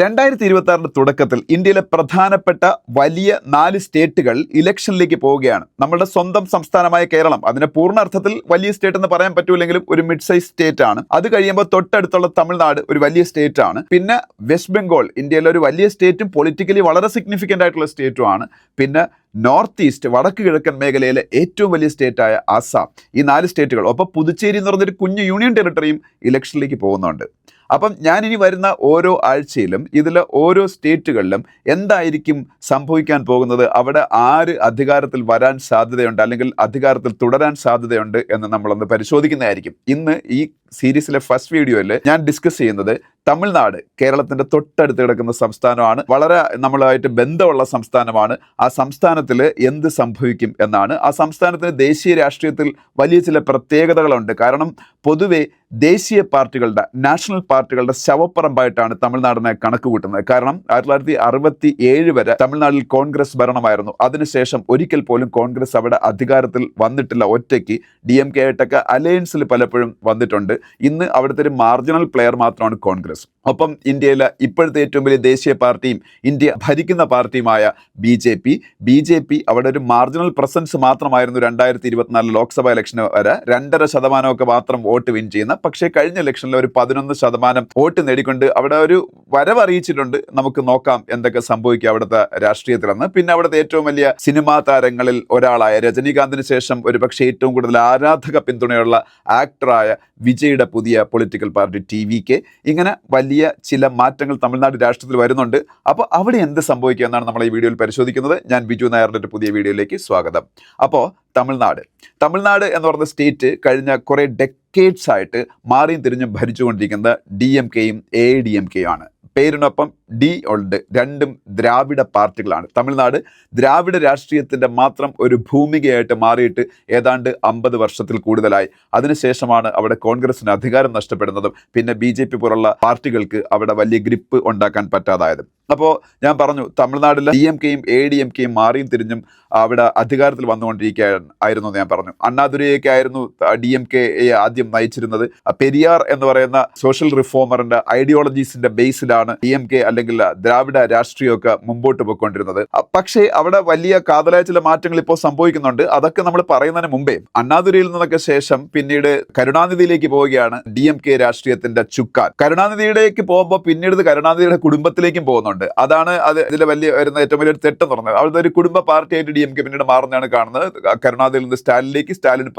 രണ്ടായിരത്തി ഇരുപത്തി ആറിന്റെ തുടക്കത്തിൽ ഇന്ത്യയിലെ പ്രധാനപ്പെട്ട വലിയ നാല് സ്റ്റേറ്റുകൾ ഇലക്ഷനിലേക്ക് പോവുകയാണ്. നമ്മുടെ സ്വന്തം സംസ്ഥാനമായ കേരളം. അതിനെ പൂർണ അർത്ഥത്തിൽ വലിയ സ്റ്റേറ്റ് എന്ന് പറയാൻ പറ്റൂലെങ്കിലും ഒരു മിഡ് സൈസ് സ്റ്റേറ്റ് ആണ് അത് കഴിയുമ്പോൾ തൊട്ടടുത്തുള്ള തമിഴ്നാട് ഒരു വലിയ സ്റ്റേറ്റ് ആണ് പിന്നെ വെസ്റ്റ് ബംഗാൾ ഇന്ത്യയിലെ ഒരു വലിയ സ്റ്റേറ്റും പൊളിറ്റിക്കലി വളരെ സിഗ്നിഫിക്കന്റ് ആയിട്ടുള്ള സ്റ്റേറ്റും ആണ് പിന്നെ നോർത്ത് ഈസ്റ്റ് വടക്ക് കിഴക്കൻ മേഖലയിലെ ഏറ്റവും വലിയ സ്റ്റേറ്റായ ആസാം. ഈ നാല് സ്റ്റേറ്റുകൾ. ഒപ്പം പുതുച്ചേരി എന്ന് പറഞ്ഞൊരു കുഞ്ഞു യൂണിയൻ ടെറിട്ടറിയും ഇലക്ഷനിലേക്ക് പോകുന്നുണ്ട്. അപ്പം ഞാനിനി വരുന്ന ഓരോ ആഴ്ചയിലും ഇതിൽ ഓരോ സ്റ്റേറ്റുകളിലും എന്തായിരിക്കും സംഭവിക്കാൻ പോകുന്നത്? അവിടെ ആര് അധികാരത്തിൽ വരാൻ സാധ്യതയുണ്ട്? അല്ലെങ്കിൽ അധികാരത്തിൽ തുടരാൻ സാധ്യതയുണ്ട് എന്ന് നമ്മളൊന്ന് പരിശോധിക്കുന്നതായിരിക്കും. ഇന്ന് ഈ സീരീസിലെ ഫസ്റ്റ് വീഡിയോയിൽ ഞാൻ ഡിസ്കസ് ചെയ്യുന്നത് തമിഴ്നാട് കേരളത്തിന്റെ തൊട്ടടുത്ത് കിടക്കുന്ന സംസ്ഥാനമാണ്. വളരെ നമ്മളായിട്ട് ബന്ധമുള്ള സംസ്ഥാനമാണ്. ആ സംസ്ഥാനത്തിൽ എന്ത് സംഭവിക്കും എന്നാണ്. ആ സംസ്ഥാനത്തിന് ദേശീയ രാഷ്ട്രീയത്തിൽ വലിയ ചില പ്രത്യേകതകളുണ്ട്. കാരണം പൊതുവെ ദേശീയ പാർട്ടികളുടെ നാഷണൽ പാർട്ടികളുടെ ശവപ്പറമ്പായിട്ടാണ് തമിഴ്നാടിനെ കണക്ക് കൂട്ടുന്നത്. കാരണം ആയിരത്തി തൊള്ളായിരത്തി അറുപത്തി ഏഴ് വരെ തമിഴ്നാട്ടിൽ കോൺഗ്രസ് ഭരണമായിരുന്നു. അതിനുശേഷം ഒരിക്കൽ പോലും കോൺഗ്രസ് അവിടെ അധികാരത്തിൽ വന്നിട്ടില്ല. ഒറ്റയ്ക്ക് ഡി എം കെ ആയിട്ടൊക്കെ അലയൻസിൽ പലപ്പോഴും വന്നിട്ടുണ്ട്. ഇന്ന് അവിടുത്തെ ഒരു മാർജിനൽ പ്ലെയർ മാത്രമാണ് കോൺഗ്രസ്. ഒപ്പം ഇന്ത്യയിലെ ഇപ്പോഴത്തെ ഏറ്റവും വലിയ ദേശീയ പാർട്ടിയും ഇന്ത്യ ഭരിക്കുന്ന പാർട്ടിയുമായ B J P. B J P അവിടെ ഒരു മാർജിനൽ പ്രസൻസ് മാത്രമായിരുന്നു രണ്ടായിരത്തി ഇരുപത്തിനാല് ലോക്സഭാ ഇലക്ഷന് വരെ. രണ്ടര ശതമാനമൊക്കെ മാത്രം വോട്ട് വിൻ ചെയ്യുന്ന. പക്ഷേ കഴിഞ്ഞ ഇലക്ഷനിൽ ഒരു പതിനൊന്ന് ശതമാനം വോട്ട് നേടിക്കൊണ്ട് അവിടെ ഒരു വരവറിയിച്ചിട്ടുണ്ട്. നമുക്ക് നോക്കാം എന്തൊക്കെ സംഭവിക്കുക അവിടുത്തെ രാഷ്ട്രീയത്തിലെന്ന്. പിന്നെ അവിടുത്തെ ഏറ്റവും വലിയ സിനിമാ താരങ്ങളിൽ ഒരാളായ രജനീകാന്തിന് ശേഷം ഒരുപക്ഷെ ഏറ്റവും കൂടുതൽ ആരാധക പിന്തുണയുള്ള ആക്ടറായ വിജയുടെ പുതിയ political party T V K. ഇങ്ങനെ വലിയ ചില മാറ്റങ്ങൾ തമിഴ്നാട് രാഷ്ട്രത്തിൽ വരുന്നുണ്ട്. അപ്പോൾ അവിടെ എന്ത് സംഭവിക്കുക എന്നാണ് നമ്മൾ ഈ വീഡിയോയിൽ പരിശോധിക്കുന്നത്. ഞാൻ ബിജു നായരുടെ ഒരു പുതിയ വീഡിയോയിലേക്ക് സ്വാഗതം. അപ്പോൾ തമിഴ്നാട്. തമിഴ്നാട് എന്ന് പറയുന്ന സ്റ്റേറ്റ് കഴിഞ്ഞ കുറേ ഡെക്കേഡ്സ് ആയിട്ട് മാറിയും തിരിഞ്ഞും ഭരിച്ചുകൊണ്ടിരിക്കുന്നത് ഡി എം കെയും എ ഡി എം കെയും ആണ് പേരിനൊപ്പം ഡി ഉണ്ട് രണ്ടും ദ്രാവിഡ പാർട്ടികളാണ്. തമിഴ്നാട് ദ്രാവിഡ രാഷ്ട്രീയത്തിന്റെ മാത്രം ഒരു ഭൂമികയായിട്ട് മാറിയിട്ട് ഏതാണ്ട് അമ്പത് വർഷത്തിൽ കൂടുതലായി. അതിനുശേഷമാണ് അവിടെ കോൺഗ്രസിന് അധികാരം നഷ്ടപ്പെടുന്നതും പിന്നെ ബി ജെ പി പോലുള്ള പാർട്ടികൾക്ക് അവിടെ വലിയ ഗ്രിപ്പ് ഉണ്ടാക്കാൻ പറ്റാതായതും. അപ്പോൾ ഞാൻ പറഞ്ഞു തമിഴ്നാട്ടിലെ ഡി എം കെയും എ ഡി എം കെയും മാറിയും തിരിഞ്ഞും അവിടെ അധികാരത്തിൽ വന്നുകൊണ്ടിരിക്കുകയാണ് ആയിരുന്നു ഞാൻ പറഞ്ഞു. അണ്ണാദുരയൊക്കെ ആയിരുന്നു ഡി എം കെ ആദ്യം നയിച്ചിരുന്നത്. പെരിയാർ എന്ന് പറയുന്ന സോഷ്യൽ റിഫോമറിന്റെ ഐഡിയോളജീസിന്റെ ബേസിലാണ് ഡി എം കെ അല്ലെങ്കിൽ ദ്രാവിഡ രാഷ്ട്രീയമൊക്കെ മുമ്പോട്ട് പോയിക്കൊണ്ടിരുന്നത്. പക്ഷേ അവിടെ വലിയ കാതലായ ചില മാറ്റങ്ങൾ ഇപ്പോൾ സംഭവിക്കുന്നുണ്ട്. അതൊക്കെ നമ്മൾ പറയുന്നതിന് മുമ്പേ അണ്ണാതുരയിൽ നിന്നൊക്കെ ശേഷം പിന്നീട് കരുണാനിധിയിലേക്ക് പോവുകയാണ് ഡി എം കെ രാഷ്ട്രീയത്തിന്റെ ചുക്കാൻ. കരുണാനിധിയിലേക്ക് പോകുമ്പോൾ പിന്നീട് കരുണാനിധിയുടെ കുടുംബത്തിലേക്കും പോകുന്നുണ്ട്. അതാണ് അത് ഇതിലെ വലിയ വരുന്ന ഏറ്റവും വലിയ തെറ്റെന്ന് പറഞ്ഞത് അവിടുത്തെ ഒരു കുടുംബ പാർട്ടിയായിട്ട് ഡി എം കെ പിന്നീട് മാറുന്നതാണ് കാണുന്നത്. കരുണാനിധിയിൽ നിന്ന് സ്റ്റാലിനിലേക്ക് സ്റ്റാലിൻ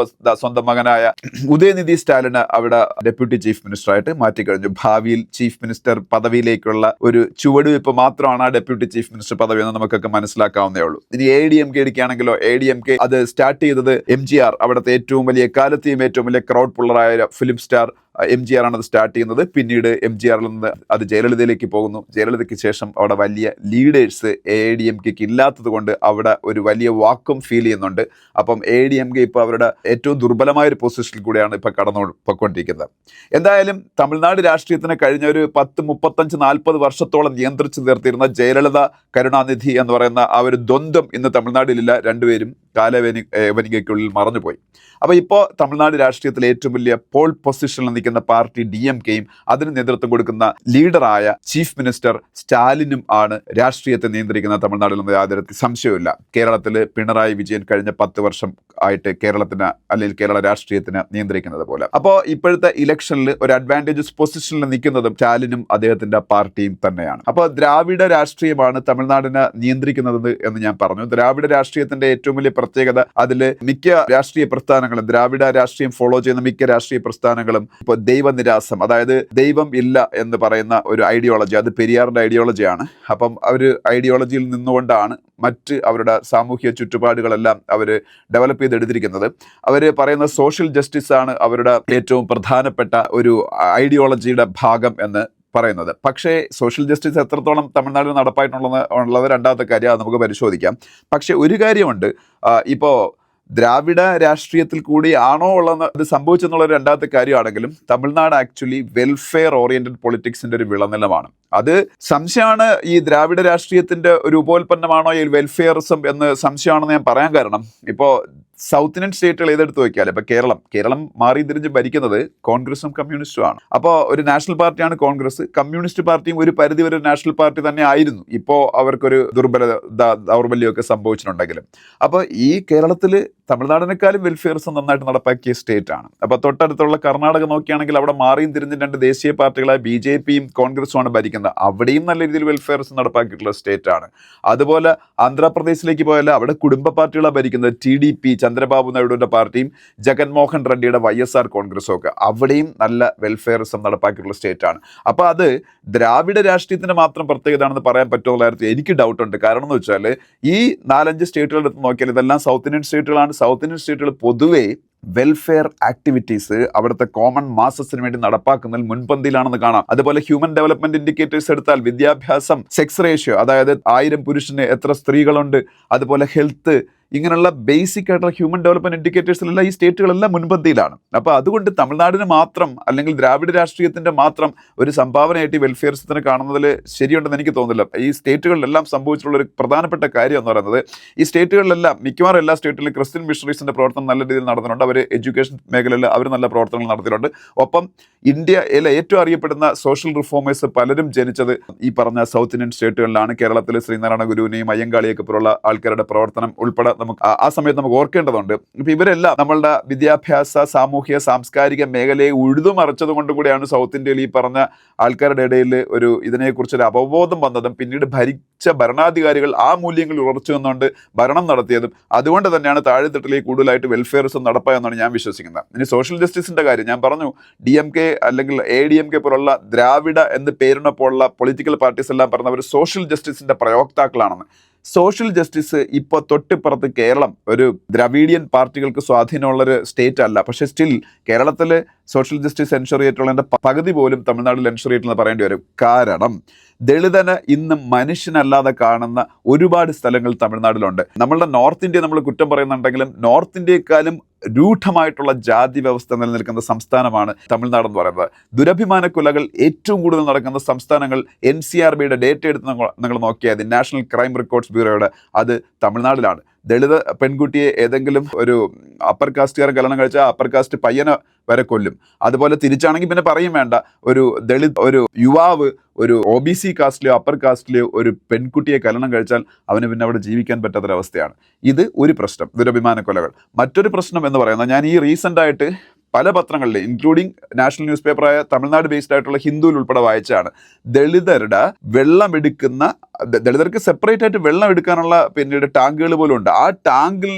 സ്വന്തം മകനായ ഉദയനിധി സ്റ്റാലിന് അവിടെ ഡെപ്യൂട്ടി ചീഫ് മിനിസ്റ്റർ ആയിട്ട് മാറ്റിക്കഴിഞ്ഞു. ഭാവിയിൽ ചീഫ് മിനിസ്റ്റർ പദവിയിലേക്കുള്ള ഒരു ചുവടുവയ്പ് മാത്രമാണ് ആ ഡെപ്യൂട്ടി ചീഫ് മിനിസ്റ്റർ പദവി എന്ന് നമുക്കൊക്കെ മനസ്സിലാക്കാവുന്നേ ഉള്ളൂ. ഇനി എ ഡി എം കെ എടുക്കുകയാണെങ്കിലോ എ ഡി എം കെ അത് സ്റ്റാർട്ട് ചെയ്തത് എം ജി ആർ അവിടുത്തെ ഏറ്റവും വലിയ കാലത്തെയും ഏറ്റവും വലിയ crowd പുള്ളറായ film star M G R ആണ് അത് സ്റ്റാർട്ട് ചെയ്യുന്നത്. പിന്നീട് എം ജി ആറിൽ നിന്ന് അത് ജയലളിതയിലേക്ക് പോകുന്നു. ജയലളിതയ്ക്ക് ശേഷം അവിടെ വലിയ ലീഡേഴ്സ് എ ഡി എം കെക്ക് ഇല്ലാത്തത് കൊണ്ട് അവിടെ ഒരു വലിയ വാക്കും ഫീൽ ചെയ്യുന്നുണ്ട്. അപ്പം എ ഡി എം കെ ഇപ്പോൾ അവരുടെ ഏറ്റവും ദുർബലമായ ഒരു പൊസിഷനിൽ കൂടെയാണ് ഇപ്പോൾ കടന്നു പൊയ്ക്കൊണ്ടിരിക്കുന്നത്. എന്തായാലും തമിഴ്നാട് രാഷ്ട്രീയത്തിന് കഴിഞ്ഞ ഒരു പത്ത് മുപ്പത്തഞ്ച് നാൽപ്പത് വർഷത്തോളം നിയന്ത്രിച്ചു നിർത്തിയിരുന്ന ജയലളിത കരുണാനിധി എന്ന് പറയുന്ന ആ ഒരു ദ്വന്ദ്വം ഇന്ന് തമിഴ്നാടിലില്ല. രണ്ടുപേരും കാലവേനി വനികയ്ക്കുള്ളിൽ മറഞ്ഞുപോയി. അപ്പോൾ ഇപ്പോൾ തമിഴ്നാട് രാഷ്ട്രീയത്തിലെ ഏറ്റവും വലിയ പോൾ പൊസിഷനിൽ നിൽക്കുന്ന പാർട്ടി ഡി എം കെയും അതിന് നേതൃത്വം കൊടുക്കുന്ന ലീഡറായ ചീഫ് മിനിസ്റ്റർ സ്റ്റാലിനും ആണ് രാഷ്ട്രീയത്തെ നിയന്ത്രിക്കുന്ന തമിഴ്നാട്ടിൽ നിന്ന് യാതൊരു സംശയമില്ല കേരളത്തിൽ പിണറായി വിജയൻ കഴിഞ്ഞ പത്ത് വർഷം ആയിട്ട് കേരളത്തിന് അല്ലെങ്കിൽ കേരള രാഷ്ട്രീയത്തിന് നിയന്ത്രിക്കുന്നത് പോലെ. അപ്പോൾ ഇപ്പോഴത്തെ ഇലക്ഷനിൽ ഒരു അഡ്വാന്റേജസ് പൊസിഷനിൽ നിൽക്കുന്നതും സ്റ്റാലിനും അദ്ദേഹത്തിന്റെ പാർട്ടിയും തന്നെയാണ്. അപ്പോൾ ദ്രാവിഡ രാഷ്ട്രീയമാണ് തമിഴ്നാടിനെ നിയന്ത്രിക്കുന്നത് എന്ന് ഞാൻ പറഞ്ഞു. ദ്രാവിഡ രാഷ്ട്രീയത്തിന്റെ ഏറ്റവും വലിയ പ്രത്യേകത അതിൽ മിക്ക രാഷ്ട്രീയ പ്രസ്ഥാനങ്ങളും ദ്രാവിഡ രാഷ്ട്രീയം ഫോളോ ചെയ്യുന്ന മിക്ക രാഷ്ട്രീയ പ്രസ്ഥാനങ്ങളും ഇപ്പോൾ ദൈവനിരാസം അതായത് ദൈവം ഇല്ല എന്ന് പറയുന്ന ഒരു ഐഡിയോളജി അത് പെരിയാറിന്റെ ഐഡിയോളജിയാണ് അപ്പം അവർ ഐഡിയോളജിയിൽ നിന്നുകൊണ്ടാണ് മറ്റ് അവരുടെ സാമൂഹ്യ ചുറ്റുപാടുകളെല്ലാം അവർ ഡെവലപ്പ് ചെയ്തെടുത്തിരിക്കുന്നത്. അവർ പറയുന്ന സോഷ്യൽ ജസ്റ്റിസ് ആണ് അവരുടെ ഏറ്റവും പ്രധാനപ്പെട്ട ഒരു ഐഡിയോളജിയുടെ ഭാഗം എന്ന് പറയുന്നത്. പക്ഷേ സോഷ്യൽ ജസ്റ്റിസ് എത്രത്തോളം തമിഴ്നാട്ടിൽ നടപ്പായിട്ടുള്ളത് ഉള്ളത് രണ്ടാമത്തെ കാര്യം നമുക്ക് പരിശോധിക്കാം. പക്ഷേ ഒരു കാര്യമുണ്ട്. ഇപ്പോൾ ദ്രാവിഡ രാഷ്ട്രീയത്തിൽ കൂടി ആണോ ഉള്ളത് ഇത് സംഭവിച്ചെന്നുള്ള രണ്ടാമത്തെ കാര്യമാണെങ്കിലും തമിഴ്നാട് ആക്ച്വലി വെൽഫെയർ ഓറിയന്റഡ് പൊളിറ്റിക്സിന്റെ ഒരു വിളനിലമാണ് അത് സംശയമാണ് ഈ ദ്രാവിഡ രാഷ്ട്രീയത്തിന്റെ ഒരു ഉപോൽപ്പന്നമാണോ ഈ വെൽഫെയറിസം എന്ന് സംശയമാണെന്ന് ഞാൻ പറയാൻ കാരണം ഇപ്പോൾ സൗത്ത് ഇന്ത്യൻ സ്റ്റേറ്റുകൾ ഏതെടുത്ത് നോക്കിയാൽ ഇപ്പൊ കേരളം കേരളം മാറി തിരിഞ്ഞ് ഭരിക്കുന്നത് കോൺഗ്രസും കമ്മ്യൂണിസ്റ്റും ആണ്. അപ്പോൾ ഒരു നാഷണൽ പാർട്ടിയാണ് കോൺഗ്രസ് കമ്മ്യൂണിസ്റ്റ് പാർട്ടിയും ഒരു പരിധി വരെ നാഷണൽ പാർട്ടി തന്നെ ആയിരുന്നു. ഇപ്പോൾ അവർക്കൊരു ദുർബല ദ- ദൗർബല്യമൊക്കെ സംഭവിച്ചിട്ടുണ്ടെങ്കിലും. അപ്പോൾ ഈ കേരളത്തിൽ തമിഴ്നാടിനേക്കാളും വെൽഫെയർസ് നന്നായിട്ട് നടപ്പാക്കിയ സ്റ്റേറ്റ് ആണ്. അപ്പോൾ തൊട്ടടുത്തുള്ള കർണാടക നോക്കുകയാണെങ്കിൽ അവിടെ മാറിയും തിരിഞ്ഞും രണ്ട് ദേശീയ പാർട്ടികളായ ബി ജെ പിയും കോൺഗ്രസും ആണ് ഭരിക്കുന്നത്. അവിടെയും നല്ല രീതിയിൽ വെൽഫെയർസ് നടപ്പാക്കിയിട്ടുള്ള സ്റ്റേറ്റ് ആണ്. അതുപോലെ ആന്ധ്രാപ്രദേശിലേക്ക് പോയാൽ അവിടെ കുടുംബ പാർട്ടികളാണ് ഭരിക്കുന്നത്. ടി ഡി പി ചന്ദ്രബാബു നായിഡുവിന്റെ പാർട്ടിയും ജഗൻമോഹൻ റെഡ്ഡിയുടെ വൈ എസ് ആർ കോൺഗ്രസും ഒക്കെ. അവിടെയും നല്ല വെൽഫെയറിസം നടപ്പാക്കിയിട്ടുള്ള സ്റ്റേറ്റ് ആണ്. അപ്പോൾ അത് ദ്രാവിഡ രാഷ്ട്രീയത്തിന് മാത്രം പ്രത്യേകതയാണെന്ന് പറയാൻ പറ്റുമെന്നുള്ള കാര്യത്തിൽ എനിക്ക് ഡൗട്ട് ഉണ്ട്. കാരണം എന്ന് വെച്ചാൽ ഈ നാലഞ്ച് സ്റ്റേറ്റുകളുടെ അടുത്ത് നോക്കിയാൽ ഇതെല്ലാം സൗത്ത് ഇന്ത്യൻ സ്റ്റേറ്റുകളാണ് സൗത്ത് ഇന്ത്യൻ സ്റ്റേറ്റുകൾ പൊതുവേ വെൽഫെയർ ആക്ടിവിറ്റീസ് അവിടുത്തെ കോമൺ മാസസിന് വേണ്ടി നടപ്പാക്കുന്നതിൽ മുൻപന്തിയിലാണെന്ന് കാണാം. അതുപോലെ ഹ്യൂമൻ ഡെവലപ്മെന്റ് ഇൻഡിക്കേറ്റേഴ്സ് എടുത്താൽ വിദ്യാഭ്യാസം സെക്സ് റേഷ്യോ അതായത് ആയിരം പുരുഷന് എത്ര സ്ത്രീകളുണ്ട് അതുപോലെ ഹെൽത്ത് ഇങ്ങനെയുള്ള ബേസിക് ആയിട്ടുള്ള ഹ്യൂമൻ ഡെവലപ്മെന്റ് ഇൻഡിക്കേറ്റേഴ്സിലെല്ലാം ഈ സ്റ്റേറ്റുകളെല്ലാം മുൻപന്തിയിലാണ്. അപ്പോൾ അതുകൊണ്ട് തമിഴ്നാടിന് മാത്രം അല്ലെങ്കിൽ ദ്രാവിഡ രാഷ്ട്രീയത്തിന്റെ മാത്രം ഒരു സംഭാവനയായിട്ട് വെൽഫെയർ സിസ്റ്റത്തിന് കാണുന്നതിൽ ശരിയുണ്ടെന്ന് എനിക്ക് തോന്നുന്നില്ല. ഈ സ്റ്റേറ്റുകളിലെല്ലാം സംഭവിച്ചിട്ടുള്ള ഒരു പ്രധാനപ്പെട്ട കാര്യം എന്ന് പറയുന്നത് ഈ സ്റ്റേറ്റുകളിലെല്ലാം മിക്കവാറും എല്ലാ സ്റ്റേറ്റിലും ക്രിസ്ത്യൻ മിഷണറീസിന്റെ പ്രവർത്തനം നല്ല രീതിയിൽ നടന്നിട്ടുണ്ട്. അവർ എഡ്യൂക്കേഷൻ മേഖലയിൽ അവർ നല്ല പ്രവർത്തനങ്ങൾ നടത്തിയിട്ടുണ്ട്. ഒപ്പം ഇന്ത്യയിലെ ഏറ്റവും അറിയപ്പെടുന്ന സോഷ്യൽ റിഫോമേഴ്സ് പലരും ജനിച്ചത് ഈ പറഞ്ഞ സൗത്ത് ഇന്ത്യൻ സ്റ്റേറ്റുകളിലാണ്. കേരളത്തിൽ ശ്രീനാരായണ ഗുരുവിനെയും അയ്യങ്കാളിയൊക്കെ പോലുള്ള ആൾക്കാരുടെ പ്രവർത്തനം ഉൾപ്പെടെ നമുക്ക് ആ- സമയത്ത് നമുക്ക് ഓർക്കേണ്ടതുണ്ട്. ഇപ്പൊ ഇവരെല്ലാം നമ്മളുടെ വിദ്യാഭ്യാസ സാമൂഹ്യ സാംസ്കാരിക മേഖലയെ ഉഴുതുമറിച്ചത് കൊണ്ട് കൂടിയാണ് സൗത്ത് ഇന്ത്യയിൽ ഈ പറഞ്ഞ ആൾക്കാരുടെ ഇടയിൽ ഒരു ഇതിനെക്കുറിച്ചൊരു അവബോധം വന്നതും പിന്നീട് ഭരിച്ച ഭരണാധികാരികൾ ആ മൂല്യങ്ങളിൽ ഉറച്ചു നിന്നുകൊണ്ട് ഭരണം നടത്തിയതും അതുകൊണ്ട് തന്നെയാണ് താഴെത്തട്ടിലേക്ക് കൂടുതലായിട്ട് വെൽഫെയറിസം നടപ്പായെന്നാണ് ഞാൻ വിശ്വസിക്കുന്നത്. ഇനി സോഷ്യൽ ജസ്റ്റിസിന്റെ കാര്യം ഞാൻ പറഞ്ഞു ഡി എം കെ അല്ലെങ്കിൽ എ ഡി എം കെ പോലുള്ള ദ്രാവിഡ എന്ന് പേരിനൊപ്പമുള്ള പൊളിറ്റിക്കൽ പാർട്ടീസ് എല്ലാം പറഞ്ഞവർ സോഷ്യൽ ജസ്റ്റിസിന്റെ പ്രയോക്താക്കളാണെന്ന്. സോഷ്യൽ ജസ്റ്റിസ് ഇപ്പോൾ തൊട്ടിപ്പുറത്ത് കേരളം ഒരു ദ്രവീഡിയൻ പാർട്ടികൾക്ക് സ്വാധീനമുള്ളൊരു സ്റ്റേറ്റ് അല്ല. പക്ഷേ സ്റ്റിൽ കേരളത്തിൽ സോഷ്യൽ ജസ്റ്റിസ് എൻഷുർ പകുതി പോലും തമിഴ്നാട്ടിൽ എൻഷുർ ചെയ്തിട്ടുണ്ടെന്ന് പറയേണ്ടി വരും. കാരണം ദളിതന് ഇന്ന് മനുഷ്യനല്ലാതെ കാണുന്ന ഒരുപാട് സ്ഥലങ്ങൾ തമിഴ്നാട്ടിലുണ്ട്. നമ്മളുടെ നോർത്ത് ഇന്ത്യ നമ്മൾ കുറ്റം പറയുന്നുണ്ടെങ്കിലും നോർത്ത് ഇന്ത്യയെക്കാളും രൂഢമായിട്ടുള്ള ജാതി വ്യവസ്ഥ നിലനിൽക്കുന്ന സംസ്ഥാനമാണ് തമിഴ്നാട് എന്ന് പറയുന്നത്. ദുരഭിമാന കൊലകൾ ഏറ്റവും കൂടുതൽ നടക്കുന്ന സംസ്ഥാനങ്ങൾ എൻ സി ആർ ബിയുടെ ഡേറ്റ എടുത്ത് നിങ്ങൾ നോക്കിയാൽ നാഷണൽ ക്രൈം റെക്കോർഡ്സ് ബ്യൂറോയുടെ അത് തമിഴ്നാട്ടിലാണ്. ദളിത് പെൺകുട്ടിയെ ഏതെങ്കിലും ഒരു അപ്പർ കാസ്റ്റുകാരൻ കല്യാണം കഴിച്ചാൽ അപ്പർ കാസ്റ്റ് പയ്യനെ വരെ കൊല്ലും. അതുപോലെ തിരിച്ചാണെങ്കിൽ പിന്നെ പറയും വേണ്ട. ഒരു ദളിത് ഒരു യുവാവ് ഒരു ഒ ബി സി കാസ്റ്റിലെയോ അപ്പർ കാസ്റ്റിലെയോ ഒരു പെൺകുട്ടിയെ കല്യാണം കഴിച്ചാൽ അവന് പിന്നെ അവിടെ ജീവിക്കാൻ പറ്റാത്തൊരവസ്ഥയാണ്. ഇത് ഒരു പ്രശ്നം ദുരഭിമാന കൊലകൾ. മറ്റൊരു പ്രശ്നം എന്ന് പറയുന്നത് ഞാൻ ഈ റീസെന്റ് ആയിട്ട് പല പത്രങ്ങളിൽ ഇൻക്ലൂഡിംഗ് നാഷണൽ ന്യൂസ് പേപ്പറായ തമിഴ്നാട് ബേസ്ഡ് ആയിട്ടുള്ള ഹിന്ദുവിൽ ഉൾപ്പെടെ വായിച്ചാണ്. ദളിതരുടെ വെള്ളം എടുക്കുന്ന ദളിതർക്ക് സെപ്പറേറ്റ് ആയിട്ട് വെള്ളം എടുക്കാനുള്ള പിന്നീട് ടാങ്കുകൾ പോലും ഉണ്ട്. ആ ടാങ്കിൽ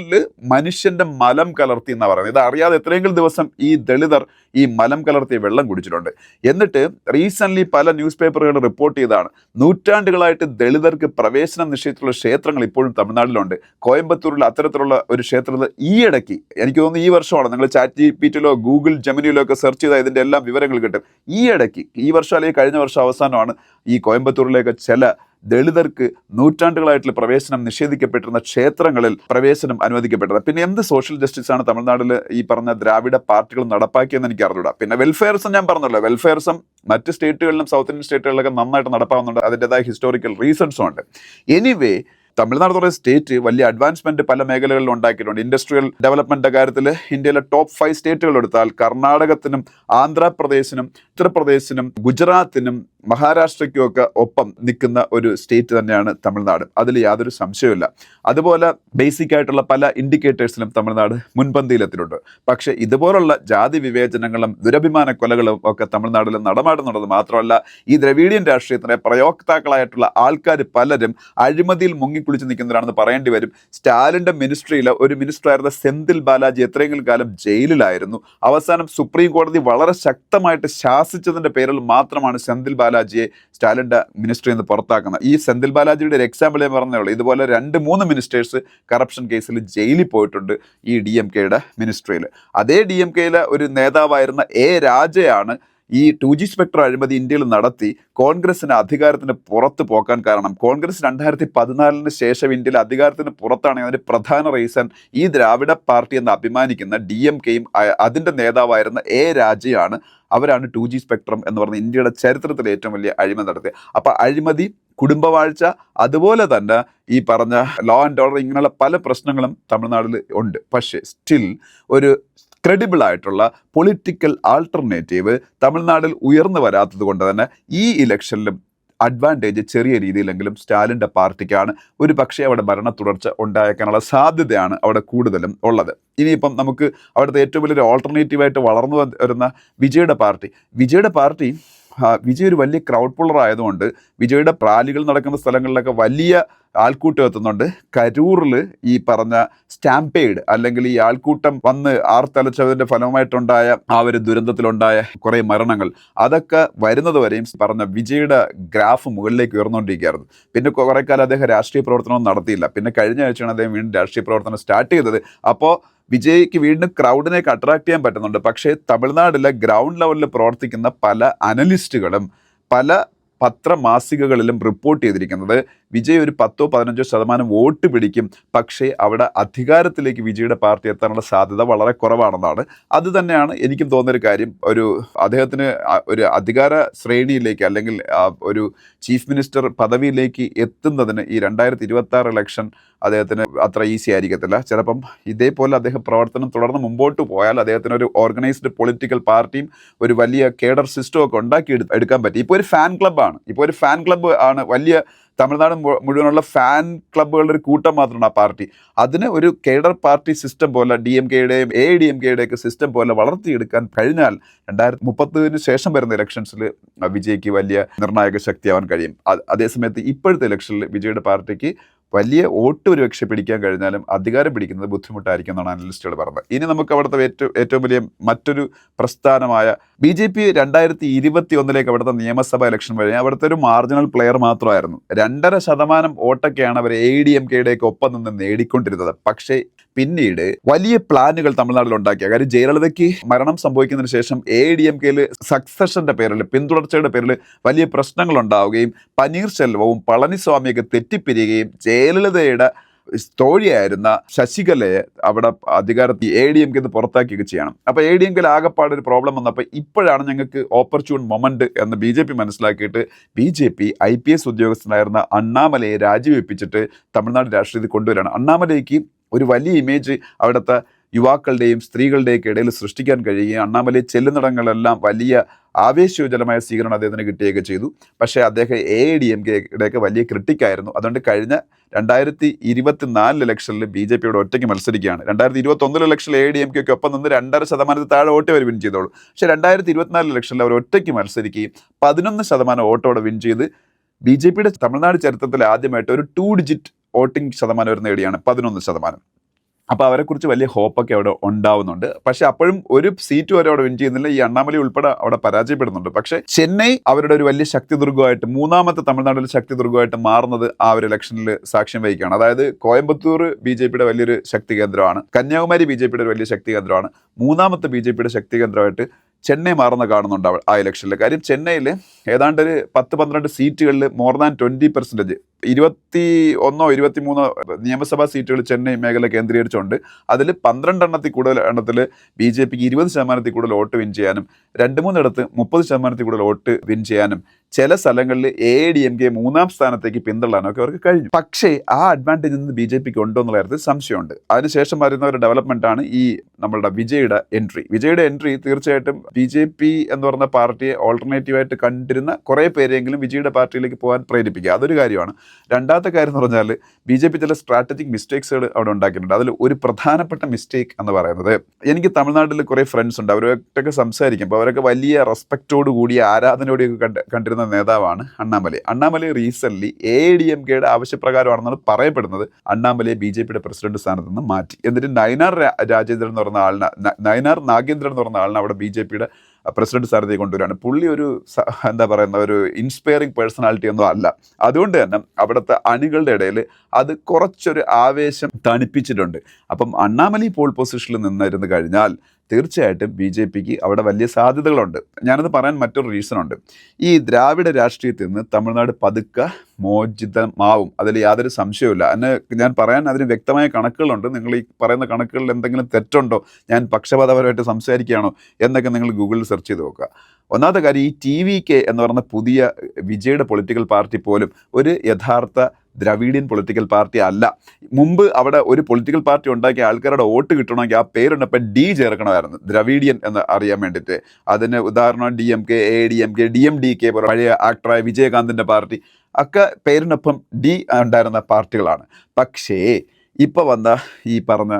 മനുഷ്യന്റെ മലം കലർത്തി എന്നാണ് പറയുന്നത്. ഇത് അറിയാതെ എത്രയെങ്കിലും ദിവസം ഈ ദളിതർ ഈ മലം കലർത്തിയ വെള്ളം കുടിച്ചിട്ടുണ്ട്. എന്നിട്ട് റീസെന്റ് പല ന്യൂസ് പേപ്പറുകൾ റിപ്പോർട്ട് ചെയ്താണ്. നൂറ്റാണ്ടുകളായിട്ട് ദളിതർക്ക് പ്രവേശനം നിശ്ചയിച്ചിട്ടുള്ള ക്ഷേത്രങ്ങൾ ഇപ്പോഴും തമിഴ്നാട്ടിലുണ്ട്. കോയമ്പത്തൂരിൽ അത്തരത്തിലുള്ള ഒരു ക്ഷേത്രത്തിൽ ഈയിടയ്ക്ക് എനിക്ക് തോന്നുന്നു ഈ വർഷമാണ് നിങ്ങൾ ചാറ്റ് ജി പിറ്റിലോ ഗൂഗിൾ ജമിനിയിലൊക്കെ സെർച്ച് ചെയ്താൽ ഇതിന്റെ എല്ലാം വിവരങ്ങൾ കിട്ടും. ഈ ഇടയ്ക്ക് ഈ വർഷം അല്ലെങ്കിൽ കഴിഞ്ഞ വർഷം അവസാനമാണ് ഈ കോയമ്പത്തൂരിലേക്ക് ചില ദളിതർക്ക് നൂറ്റാണ്ടുകളായിട്ടുള്ള പ്രവേശനം നിഷേധിക്കപ്പെട്ടിരുന്ന ക്ഷേത്രങ്ങളിൽ പ്രവേശനം അനുവദിക്കപ്പെട്ടത്. പിന്നെ എന്ത് സോഷ്യൽ ജസ്റ്റിസ് ആണ് തമിഴ്നാട്ടിൽ ഈ പറഞ്ഞ ദ്രാവിഡ പാർട്ടികൾ നടപ്പാക്കിയെന്ന് എനിക്ക് അറിഞ്ഞൂടാ. പിന്നെ വെൽഫെയർസം ഞാൻ പറഞ്ഞല്ലോ. വെൽഫെയർസം മറ്റ് സ്റ്റേറ്റുകളിലും സൗത്ത് ഇന്ത്യൻ സ്റ്റേറ്റുകളിലൊക്കെ നന്നായിട്ട് നടപ്പാവുന്നുണ്ട് അതിന്റെതായ ഹിസ്റ്റോറിക്കൽ റീസൺസും ഉണ്ട്. എനിവേ തമിഴ്നാട് പറയുന്ന സ്റ്റേറ്റ് വലിയ അഡ്വാൻസ്മെന്റ് പല മേഖലകളിൽ ഉണ്ടാക്കിയിട്ടുണ്ട്. ഇൻഡസ്ട്രിയൽ ഡെവലപ്മെന്റ് കാര്യത്തിൽ ഇന്ത്യയിലെ ടോപ്പ് ഫൈവ് സ്റ്റേറ്റുകൾ എടുത്താൽ കർണാടകത്തിനും ആന്ധ്രാപ്രദേശിനും ഉത്തർപ്രദേശിനും ഗുജറാത്തിനും മഹാരാഷ്ട്രയ്ക്കും ഒക്കെ ഒപ്പം നിൽക്കുന്ന ഒരു സ്റ്റേറ്റ് തന്നെയാണ് തമിഴ്നാട്. അതിൽ യാതൊരു സംശയമില്ല അതുപോലെ ബേസിക് ആയിട്ടുള്ള പല ഇൻഡിക്കേറ്റേഴ്സിലും തമിഴ്നാട് മുൻപന്തിയിലെത്തിയിട്ടുണ്ട്. പക്ഷേ ഇതുപോലുള്ള ജാതി വിവേചനങ്ങളും ദുരഭിമാന കൊലകളും ഒക്കെ തമിഴ്നാട്ടിൽ നടമാടുന്നുള്ളത് മാത്രമല്ല ഈ ദ്രവീഡിയൻ രാഷ്ട്രീയത്തിന്റെ പ്രയോക്താക്കളായിട്ടുള്ള ആൾക്കാർ പലരും അഴിമതിയിൽ മുങ്ങിക്കുളിച്ച് നിൽക്കുന്നവരാണെന്ന് പറയേണ്ടി വരും. സ്റ്റാലിന്റെ മിനിസ്ട്രിയിലെ ഒരു മിനിസ്റ്റർ ആയിരുന്ന സെന്തിൽ ബാലാജി എത്രയെങ്കിലും കാലം ജയിലിലായിരുന്നു. അവസാനം സുപ്രീം കോടതി വളരെ ശക്തമായിട്ട് ശാസിച്ചതിന്റെ പേരിൽ മാത്രമാണ് സെന്തിൽ ബാലാജിയെ സ്റ്റാലിന്റെ മിനിസ്ട്രിയിൽ നിന്ന് പുറത്താക്കുന്നത് ഈ സെന്തിൽ ബാലാജിയുടെ ഒരു എക്സാമ്പിൾ ഞാൻ പറഞ്ഞേ ഉള്ളൂ. ഇതുപോലെ രണ്ട് മൂന്ന് മിനിസ്റ്റേഴ്സ് കറപ്ഷൻ കേസിൽ ജയിലിൽ പോയിട്ടുണ്ട് ഈ ഡി എം കെയുടെ മിനിസ്ട്രിയിൽ അതേ ഡി എം കെയിലെ ഒരു നേതാവായിരുന്ന എ രാജയാണ് ഈ ടു ജി സ്പെക്ടർ അഴിമതി ഇന്ത്യയിൽ നടത്തി കോൺഗ്രസിന് അധികാരത്തിന് പുറത്ത് പോക്കാൻ കാരണം. കോൺഗ്രസ് രണ്ടായിരത്തി പതിനാലിന് ശേഷം ഇന്ത്യയിൽ അധികാരത്തിന് പുറത്താണെങ്കിൽ അതിന്റെ പ്രധാന റീസൺ ഈ ദ്രാവിഡ പാർട്ടി എന്ന് അഭിമാനിക്കുന്ന ഡി എം കെയും അതിന്റെ നേതാവായിരുന്ന എ രാജയാണ് അവരാണ് ടു ജി സ്പെക്ട്രം എന്ന് പറഞ്ഞ ഇന്ത്യയുടെ ചരിത്രത്തിലെ ഏറ്റവും വലിയ അഴിമതി നടത്തിയത്. അപ്പോൾ അഴിമതി കുടുംബവാഴ്ച അതുപോലെ തന്നെ ഈ പറഞ്ഞ ലോ ആൻഡ് ഓർഡർ ഇങ്ങനെയുള്ള പല പ്രശ്നങ്ങളും തമിഴ്നാട്ടിൽ ഉണ്ട്. പക്ഷേ സ്റ്റിൽ ഒരു ക്രെഡിബിൾ ആയിട്ടുള്ള പൊളിറ്റിക്കൽ ആൾട്ടർനേറ്റീവ് തമിഴ്നാട്ടിൽ ഉയർന്നു വരാത്തത് കൊണ്ട് തന്നെ ഈ ഇലക്ഷനിലും അഡ്വാന്റേജ് ചെറിയ രീതിയിലെങ്കിലും സ്റ്റാലിന്റെ പാർട്ടിക്കാണ്. ഒരു പക്ഷേ അവിടെ ഭരണ തുടർച്ച ഉണ്ടായേക്കാനുള്ള സാധ്യതയാണ് അവിടെ കൂടുതലും ഉള്ളത്. ഇനിയിപ്പം നമുക്ക് അവിടുത്തെ ഏറ്റവും വലിയൊരു ഓൾട്ടർനേറ്റീവായിട്ട് വളർന്നു വരുന്ന വിജയുടെ പാർട്ടി. വിജയുടെ പാർട്ടി വിജയ് ഒരു വലിയ ക്രൗഡ് പുള്ളർ ആയതുകൊണ്ട് വിജയുടെ റാലികൾ നടക്കുന്ന സ്ഥലങ്ങളിലൊക്കെ വലിയ ആൾക്കൂട്ടം എത്തുന്നുണ്ട്. കരൂറിൽ ഈ പറഞ്ഞ സ്റ്റാമ്പേഡ് അല്ലെങ്കിൽ ഈ ആൾക്കൂട്ടം വന്ന് ആർത്തലച്ചതിന്റെ ഫലമായിട്ടുണ്ടായ ആ ഒരു ദുരന്തത്തിലുണ്ടായ കുറേ മരണങ്ങൾ അതൊക്കെ വരുന്നത് വരെയും പറഞ്ഞ വിജയുടെ ഗ്രാഫ് മുകളിലേക്ക് ഉയർന്നുകൊണ്ടിരിക്കുകയായിരുന്നു. പിന്നെ കുറേ കാലം അദ്ദേഹം രാഷ്ട്രീയ പ്രവർത്തനമൊന്നും നടത്തിയില്ല. പിന്നെ കഴിഞ്ഞ ആഴ്ചയാണ് അദ്ദേഹം വീണ്ടും രാഷ്ട്രീയ പ്രവർത്തനം സ്റ്റാർട്ട് ചെയ്തത്. അപ്പോൾ വിജയ്ക്ക് വീണ്ടും ക്രൗഡിനേക്ക് അട്രാക്ട് ചെയ്യാൻ പറ്റുന്നുണ്ട്. പക്ഷേ തമിഴ്നാട്ടിലെ ഗ്രൗണ്ട് ലെവലിൽ പ്രവർത്തിക്കുന്ന പല അനലിസ്റ്റുകളും പല പത്രമാസികകളിലും റിപ്പോർട്ട് ചെയ്തിരിക്കുന്നത് വിജയ് ഒരു പത്തോ പതിനഞ്ചോ ശതമാനം വോട്ട് പിടിക്കും. പക്ഷേ അവിടെ അധികാരത്തിലേക്ക് വിജയുടെ പാർട്ടി എത്താനുള്ള സാധ്യത വളരെ കുറവാണെന്നാണ്. അത് തന്നെയാണ് എനിക്കും തോന്നുന്നൊരു കാര്യം. ഒരു അദ്ദേഹത്തിന് ഒരു അധികാര ശ്രേണിയിലേക്ക് അല്ലെങ്കിൽ ഒരു ചീഫ് മിനിസ്റ്റർ പദവിയിലേക്ക് എത്തുന്നതിന് ഈ രണ്ടായിരത്തി ഇലക്ഷൻ അദ്ദേഹത്തിന് അത്ര ഈസി ആയിരിക്കത്തില്ല. ചിലപ്പം ഇതേപോലെ അദ്ദേഹം പ്രവർത്തനം തുടർന്ന് മുമ്പോട്ട് പോയാൽ അദ്ദേഹത്തിന് ഒരു ഓർഗനൈസ്ഡ് പൊളിറ്റിക്കൽ പാർട്ടിയും ഒരു വലിയ കേഡർ സിസ്റ്റം ഒക്കെ ഉണ്ടാക്കി എടുക്കാൻ പറ്റി. ഇപ്പോൾ ഒരു ഫാൻ ക്ലബ്ബാണ് ഇപ്പോൾ ഒരു ഫാൻ ക്ലബ്ബ് ആണ് വലിയ തമിഴ്നാട് മുഴുവനുള്ള ഫാൻ ക്ലബ്ബുകളുടെ ഒരു കൂട്ടം മാത്രമാണ് ആ പാർട്ടി അതിന് ഒരു കേഡർ പാർട്ടി സിസ്റ്റം പോലെ ഡി എം കെയുടെയും എ ഡി എം കെയുടെ ഒക്കെ സിസ്റ്റം പോലെ വളർത്തിയെടുക്കാൻ കഴിഞ്ഞാൽ രണ്ടായിരത്തി മുപ്പത്തിന് ശേഷം വരുന്ന ഇലക്ഷൻസിൽ വിജയ്ക്ക് വലിയ നിർണായക ശക്തിയാവാൻ കഴിയും. അതേസമയത്ത് ഇപ്പോഴത്തെ ഇലക്ഷനിൽ വിജയുടെ പാർട്ടിക്ക് വലിയ വോട്ട് ഒരുപക്ഷെ പിടിക്കാൻ കഴിഞ്ഞാലും അധികാരം പിടിക്കുന്നത് ബുദ്ധിമുട്ടായിരിക്കും എന്നാണ് അനലിസ്റ്റുകൾ പറഞ്ഞത് ഇനി നമുക്ക് അവിടുത്തെ ഏറ്റവും ഏറ്റവും വലിയ മറ്റൊരു പ്രസ്ഥാനമായ ബി ജെ പി രണ്ടായിരത്തി ഇരുപത്തി ഒന്നിലേക്ക് അവിടുത്തെ നിയമസഭാ ഇലക്ഷൻ വഴി അവിടുത്തെ ഒരു മാർജിനൽ പ്ലെയർ മാത്രമായിരുന്നു. രണ്ടര ശതമാനം വോട്ടൊക്കെയാണ് അവർ എ ഡി എം കെയുടെ ഒക്കെ ഒപ്പം നിന്ന് നേടിക്കൊണ്ടിരുന്നത്. പക്ഷേ പിന്നീട് വലിയ പ്ലാനുകൾ തമിഴ്നാട്ടിൽ ഉണ്ടാക്കിയ കാര്യം ജയലളിതയ്ക്ക് മരണം സംഭവിക്കുന്നതിന് ശേഷം എ ഡി എം കെയിൽ സക്സഷന്റെ പേരിൽ പിന്തുടർച്ചയുടെ പേരിൽ വലിയ പ്രശ്നങ്ങൾ ഉണ്ടാവുകയും പനീർശെൽവവും പളനിസ്വാമിയൊക്കെ തെറ്റിപ്പിരിയുകയും ജയലളിതയുടെ തോഴിയായിരുന്ന ശശികലയെ അവിടെ അധികാരത്തിൽ എ ഡി എം കെ പുറത്താക്കിയൊക്കെ ചെയ്യണം. അപ്പോൾ എ ഡി എം കെയിൽ ആകെപ്പാട് ഒരു പ്രോബ്ലം വന്നപ്പോൾ ഇപ്പോഴാണ് ഞങ്ങൾക്ക് ഓപ്പർച്യൂൺ മൊമെന്റ് എന്ന് ബി ജെ പി മനസ്സിലാക്കിയിട്ട് B J P I P S ഉദ്യോഗസ്ഥനായിരുന്ന അണ്ണാമലയെ രാജിവെപ്പിച്ചിട്ട് തമിഴ്നാട് രാഷ്ട്രീയത്തിൽ കൊണ്ടുവരികയാണ്. അണ്ണാമലയ്ക്ക് ഒരു വലിയ ഇമേജ് അവിടുത്തെ യുവാക്കളുടെയും സ്ത്രീകളുടെയൊക്കെ ഇടയിൽ സൃഷ്ടിക്കാൻ കഴിയുകയും അണ്ണാമലൈ ചെല്ലുന്നിടങ്ങളെല്ലാം വലിയ ആവേശയോജനമായ സ്വീകരണം അദ്ദേഹത്തിന് കിട്ടുകയൊക്കെ ചെയ്തു. പക്ഷേ അദ്ദേഹം എ ഡി എം കെയുടെയൊക്കെ വലിയ ക്രിട്ടിക്കായിരുന്നു. അതുകൊണ്ട് കഴിഞ്ഞ രണ്ടായിരത്തി ഇരുപത്തി നാലിൽ ഇലക്ഷനിൽ ബി ജെ പിയോട് ഒറ്റയ്ക്ക് മത്സരിക്കുകയാണ്. രണ്ടായിരത്തി ഇരുപത്തി ഒന്നിൽ ഇലക്ഷനിൽ എ ഡി എം കെക്ക് ഒപ്പം നിന്ന് രണ്ടര ശതമാനത്തിൽ താഴെ വോട്ട് അവർ വിൻ ചെയ്തോളൂ. പക്ഷേ രണ്ടായിരത്തി ഇരുപത്തിനാല് ഇലക്ഷനിൽ അവർ ഒറ്റയ്ക്ക് മത്സരിക്കുകയും പതിനൊന്ന് ശതമാനം വോട്ടോടെ വിൻ ചെയ്ത് ബി ജെ പിയുടെ തമിഴ്നാട് ചരിത്രത്തിൽ ആദ്യമായിട്ട് ഒരു ടു ഡിജിറ്റ് വോട്ടിംഗ് ശതമാനം അവർ നേടിയാണ് പതിനൊന്ന് ശതമാനം. അപ്പോൾ അവരെക്കുറിച്ച് വലിയ ഹോപ്പൊക്കെ അവിടെ ഉണ്ടാവുന്നുണ്ട്. പക്ഷേ അപ്പോഴും ഒരു സീറ്റ് വരെ അവിടെ വിൻ ചെയ്യുന്നില്ല. ഈ അണ്ണാമലൈ ഉൾപ്പെടെ അവിടെ പരാജയപ്പെടുന്നുണ്ട്. പക്ഷേ ചെന്നൈ അവരുടെ ഒരു വലിയ ശക്തി ദുർഗമായിട്ട് മൂന്നാമത്തെ തമിഴ്നാട്ടിലെ ശക്തി ദുർഗമായിട്ട് മാറുന്നത് ആ ഒരു ഇലക്ഷനിൽ സാക്ഷ്യം വഹിക്കുകയാണ്. അതായത് കോയമ്പത്തൂർ ബി ജെ പിയുടെ വലിയൊരു ശക്തി കേന്ദ്രമാണ് കന്യാകുമാരി ബി ജെ പിയുടെ ഒരു വലിയ ശക്തി കേന്ദ്രമാണ് മൂന്നാമത്തെ ബി ജെ പിയുടെ ശക്തി കേന്ദ്രമായിട്ട് ചെന്നൈ മാറുന്ന കാണുന്നുണ്ട് ആ ഇലക്ഷനിൽ കാര്യം ചെന്നൈയിൽ ഏതാണ്ട് ഒരു പത്ത് പന്ത്രണ്ട് സീറ്റുകളിൽ മോർ ദാൻ ട്വന്റി പെർസെന്റേജ് ഇരുപത്തി ഒന്നോ ഇരുപത്തി മൂന്നോ നിയമസഭാ സീറ്റുകൾ ചെന്നൈ മേഖല കേന്ദ്രീകരിച്ചുകൊണ്ട് അതിൽ പന്ത്രണ്ടെണ്ണത്തിൽ കൂടുതൽ എണ്ണത്തിൽ ബി ജെ പിക്ക് ഇരുപത് ശതമാനത്തിൽ കൂടുതൽ വോട്ട് വിൻ ചെയ്യാനും രണ്ട് മൂന്നിടത്ത് മുപ്പത് ശതമാനത്തിൽ കൂടുതൽ വോട്ട് വിൻ ചെയ്യാനും ചില സ്ഥലങ്ങളിൽ എ ഡി എം കെ മൂന്നാം സ്ഥാനത്തേക്ക് പിന്തള്ളാനൊക്കെ അവർക്ക് കഴിഞ്ഞു. പക്ഷേ ആ അഡ്വാന്റേജ് ഇന്ന് ബി ജെ പിക്ക് ഉണ്ടോ എന്നുള്ള കാര്യത്തിൽ സംശയമുണ്ട്. അതിനുശേഷം വരുന്ന ഒരു ഡെവലപ്മെന്റ് ആണ് ഈ നമ്മളുടെ വിജയുടെ എൻട്രി വിജയുടെ എൻട്രി തീർച്ചയായിട്ടും ബി ജെ പി എന്ന് പറഞ്ഞ പാർട്ടിയെ ഓൾട്ടർനേറ്റീവായിട്ട് കണ്ടിരുന്ന കുറേ പേരെങ്കിലും വിജയുടെ പാർട്ടിയിലേക്ക് പോകാൻ പ്രേരിപ്പിക്കുക. അതൊരു കാര്യമാണ്. രണ്ടാമത്തെ കാര്യം എന്ന് പറഞ്ഞാൽ ബി ജെ പി ചില സ്ട്രാറ്റജിക് മിസ്റ്റേക്സുകൾ അവിടെ ഉണ്ടാക്കിയിട്ടുണ്ട്. അതിൽ ഒരു പ്രധാനപ്പെട്ട മിസ്റ്റേക്ക് എന്ന് പറയുന്നത് എനിക്ക് തമിഴ്നാട്ടിൽ കുറേ ഫ്രണ്ട്സ് ഉണ്ട്. അവരൊക്കെ സംസാരിക്കും അപ്പോൾ അവരൊക്കെ വലിയ റെസ്പെക്റ്റോട് കൂടി ആരാധനയോടെയൊക്കെ കണ്ട് കണ്ടിരുന്ന നേതാവാണ് Annamalai. Annamalai recent A D M കെയുടെ ആവശ്യപ്രകാരമാണെന്നാണ് പറയപ്പെടുന്നത്. അണ്ണാമലൈ ബി ജെ പിയുടെ പ്രസിഡന്റ് സ്ഥാനത്ത് നിന്ന് മാറ്റി. എന്നിട്ട് നയനാർ രാജേന്ദ്രൻ എന്ന് പറഞ്ഞ ആളിനെ നയനാർ നാഗേന്ദ്രൻ എന്ന് പറഞ്ഞ ആളിനെ അവിടെ ബി ജെ പിയുടെ പ്രസിഡന്റ് സ്ഥാനത്തേക്ക് കൊണ്ടുവരാണ് പുള്ളി ഒരു എന്താ പറയുന്ന ഒരു ഇൻസ്പയറിംഗ് പേഴ്സണാലിറ്റി ഒന്നും അല്ല. അതുകൊണ്ട് തന്നെ അവിടുത്തെ അണികളുടെ ഇടയിൽ അത് കുറച്ചൊരു ആവേശം തണുപ്പിച്ചിട്ടുണ്ട്. അപ്പം അണ്ണാമലൈ പോൾ പൊസിഷനിൽ നിന്നിരുന്നു കഴിഞ്ഞാൽ തീർച്ചയായിട്ടും ബി ജെ പിക്ക് അവിടെ വലിയ സാധ്യതകളുണ്ട്. ഞാനത് പറയാൻ മറ്റൊരു റീസൺ ഉണ്ട്. ഈ ദ്രാവിഡ രാഷ്ട്രീയത്തിൽ നിന്ന് തമിഴ്നാട് പതുക്കെ മോചിതമാവും. അതിൽ യാതൊരു സംശയവുമില്ല. അതിന് ഞാൻ പറയാൻ അതിന് വ്യക്തമായ കണക്കുകളുണ്ട്. നിങ്ങൾ ഈ പറയുന്ന കണക്കുകളിൽ എന്തെങ്കിലും തെറ്റുണ്ടോ? ഞാൻ പക്ഷപാതപരമായിട്ട് സംസാരിക്കുകയാണോ? എന്നൊക്കെ നിങ്ങൾ ഗൂഗിളിൽ സെർച്ച് ചെയ്ത് നോക്കുക. ഒന്നാമത്തെ കാര്യം ഈ ടി വി കെ എന്ന് പറയുന്ന പുതിയ വിജയുടെ പൊളിറ്റിക്കൽ പാർട്ടി പോലും ഒരു യഥാർത്ഥ ദ്രവീഡിയൻ പൊളിറ്റിക്കൽ പാർട്ടി അല്ല. മുമ്പ് അവിടെ ഒരു പൊളിറ്റിക്കൽ പാർട്ടി ഉണ്ടാക്കിയ ആൾക്കാരുടെ വോട്ട് കിട്ടണമെങ്കിൽ ആ പേരുണ്ടപ്പോൾ ഡി ചേർക്കണമായിരുന്നു. ദ്രവീഡിയൻ എന്ന് അറിയാൻ വേണ്ടിയിട്ട് അതിന് ഉദാഹരണം D M K A D M K D M D K പഴയ ആക്ടറായ വിജയകാന്തിന്റെ പാർട്ടി ഒക്കെ പേരിനൊപ്പം ഡി ഉണ്ടായിരുന്ന പാർട്ടികളാണ്. പക്ഷേ ഇപ്പോൾ വന്ന ഈ പറഞ്ഞ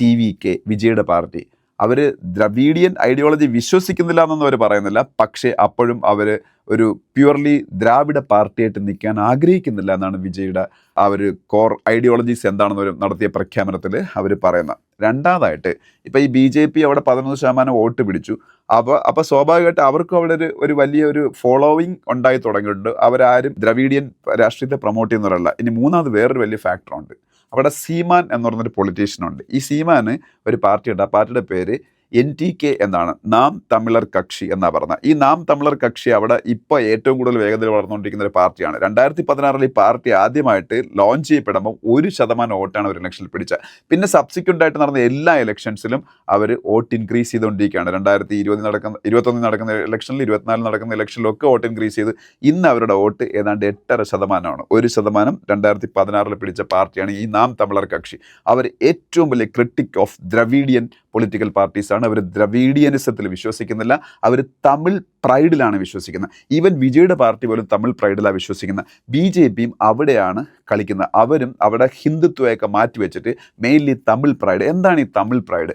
ടി വി കെ വിജയുടെ പാർട്ടി അവർ ദ്രവീഡിയൻ ഐഡിയോളജി വിശ്വസിക്കുന്നില്ല എന്നൊന്നും അവർ പറയുന്നില്ല. പക്ഷേ അപ്പോഴും അവർ ഒരു പ്യുവർലി ദ്രാവിഡ പാർട്ടിയായിട്ട് നിൽക്കാൻ ആഗ്രഹിക്കുന്നില്ല എന്നാണ് വിജയുടെ ആ ഒരു കോർ ഐഡിയോളജീസ് എന്താണെന്ന് നടത്തിയ പ്രഖ്യാപനത്തിൽ അവർ പറയുന്നത് രണ്ടാമതായിട്ട് ഇപ്പോൾ ഈ ബി ജെ പി അവിടെ പതിനൊന്ന് ശതമാനം വോട്ട് പിടിച്ചു. അപ്പോൾ അപ്പോൾ സ്വാഭാവികമായിട്ട് അവർക്കും അവിടെ ഒരു ഒരു വലിയ ഒരു ഫോളോവിങ് ഉണ്ടായി തുടങ്ങിയിട്ടുണ്ട്. അവരാരും ദ്രവീഡിയൻ രാഷ്ട്രീയത്തെ പ്രൊമോട്ട് ചെയ്യുന്നവരല്ല. ഇനി മൂന്നാമത് വേറൊരു വലിയ ഫാക്ടറുണ്ട് അവിടെ സീമാൻ എന്ന് പറഞ്ഞൊരു പൊളിറ്റീഷ്യൻ ഉണ്ട്. ഈ സീമാന് ഒരു പാർട്ടിയുണ്ട്. ആ പാർട്ടിയുടെ പേര് എൻ ടി കെ എന്നാണ്. നാം തമിഴർ കക്ഷി എന്നാണ് പറഞ്ഞത് ഈ നാം തമിഴർ കക്ഷി അവിടെ ഇപ്പോൾ ഏറ്റവും കൂടുതൽ വേഗത്തിൽ വളർന്നുകൊണ്ടിരിക്കുന്ന ഒരു പാർട്ടിയാണ്. രണ്ടായിരത്തി പതിനാറിൽ ഈ പാർട്ടി ആദ്യമായിട്ട് ലോഞ്ച് ചെയ്യപ്പെടുമ്പോൾ ഒരു ശതമാനം വോട്ടാണ് ഒരു ഇലക്ഷനിൽ പിടിച്ചത്. പിന്നെ സബ്സിക്വന്റ് ആയിട്ട് നടന്ന എല്ലാ ഇലക്ഷൻസിലും അവർ വോട്ട് ഇൻക്രീസ് ചെയ്തുകൊണ്ടിരിക്കുകയാണ്. രണ്ടായിരത്തി ഇരുപതിൽ നടക്കുന്ന ഇരുപത്തൊന്നിൽ നടക്കുന്ന ഇലക്ഷനിൽ ഇരുപത്തിനാലിൽ നടക്കുന്ന ഇലക്ഷനിലൊക്കെ വോട്ട് ഇൻക്രീസ് ചെയ്ത് ഇന്ന് അവരുടെ വോട്ട് ഏതാണ്ട് എട്ടര ശതമാനമാണ്. ഒരു ശതമാനം രണ്ടായിരത്തി പതിനാറിൽ പിടിച്ച പാർട്ടിയാണ് ഈ നാം തമിഴർ കക്ഷി. അവർ ഏറ്റവും വലിയ ക്രിട്ടിക് ഓഫ് ദ്രവീഡിയൻ പൊളിറ്റിക്കൽ പാർട്ടീസാണ് അവർ ദ്രവീഡിയനിസത്തിൽ വിശ്വസിക്കുന്നില്ല. അവർ തമിഴ് പ്രൈഡിലാണ് വിശ്വസിക്കുന്നത്. ഈവൻ വിജയുടെ പാർട്ടി പോലും തമിഴ് പ്രൈഡിലാണ് വിശ്വസിക്കുന്നത്. ബി ജെ പിയും അവിടെയാണ് കളിക്കുന്നത്. അവരും അവിടെ ഹിന്ദുത്വയൊക്കെ മാറ്റിവെച്ചിട്ട് മെയിൻലി തമിഴ് പ്രൈഡ്. എന്താണ് ഈ തമിഴ് പ്രൈഡ്?